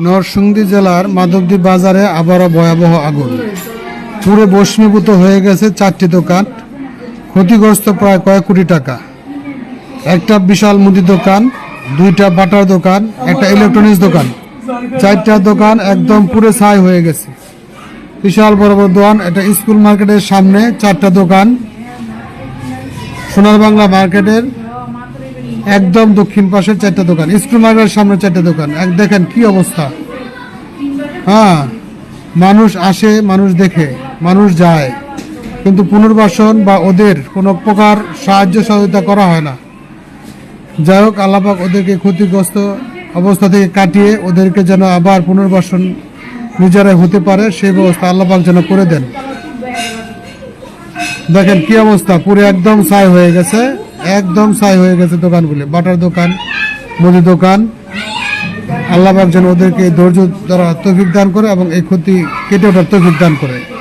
নরসিংদী জেলার মাধবদী বাজারে আবারও ভয়াবহ আগুন। পুরো বস্মীভূত হয়ে গেছে চারটি দোকান। ক্ষতিগ্রস্ত প্রায় কয়েক কোটি টাকা। একটা বিশাল মুদি দোকান, দুইটা বাটার দোকান, একটা ইলেকট্রনিক্স দোকান। চারটা দোকান একদম পুরো ছাই হয়ে গেছে। বিশাল বড় বড় দোকান, একটা স্কুল মার্কেটের সামনে চারটা দোকান। সোনার বাংলা মার্কেটের একদম দক্ষিণ পাশের চারটা দোকান স্কুল সামনে চারটা দোকান। এক দেখেন কি অবস্থা। হ্যাঁ মানুষ আসে, মানুষ দেখে, মানুষ যায়। কিন্তু পুনর্বাসন বা ওদের কোনো প্রকার সাহায্য সহযোগিতা করা হয় না। যাই হোক আল্লাপাক ওদেরকে ক্ষতিগ্রস্ত অবস্থা থেকে কাটিয়ে ওদেরকে যেন আবার পুনর্বাসন নিজেরাই হতে পারে, সেই ব্যবস্থা আল্লাপাক যেন করে দেন। দেখেন কি অবস্থা, পুরো একদম ছাই হয়ে গেছে। একদম সাই হয়ে গেছে দোকানগুলি বাটার দোকান, মুদি দোকান। আল্লাহ যেন ওদেরকে ধৈর্য দ্বারা তৌফিক দান করে এবং এই ক্ষতি কেটে ওঠার তৌফিক দান করে।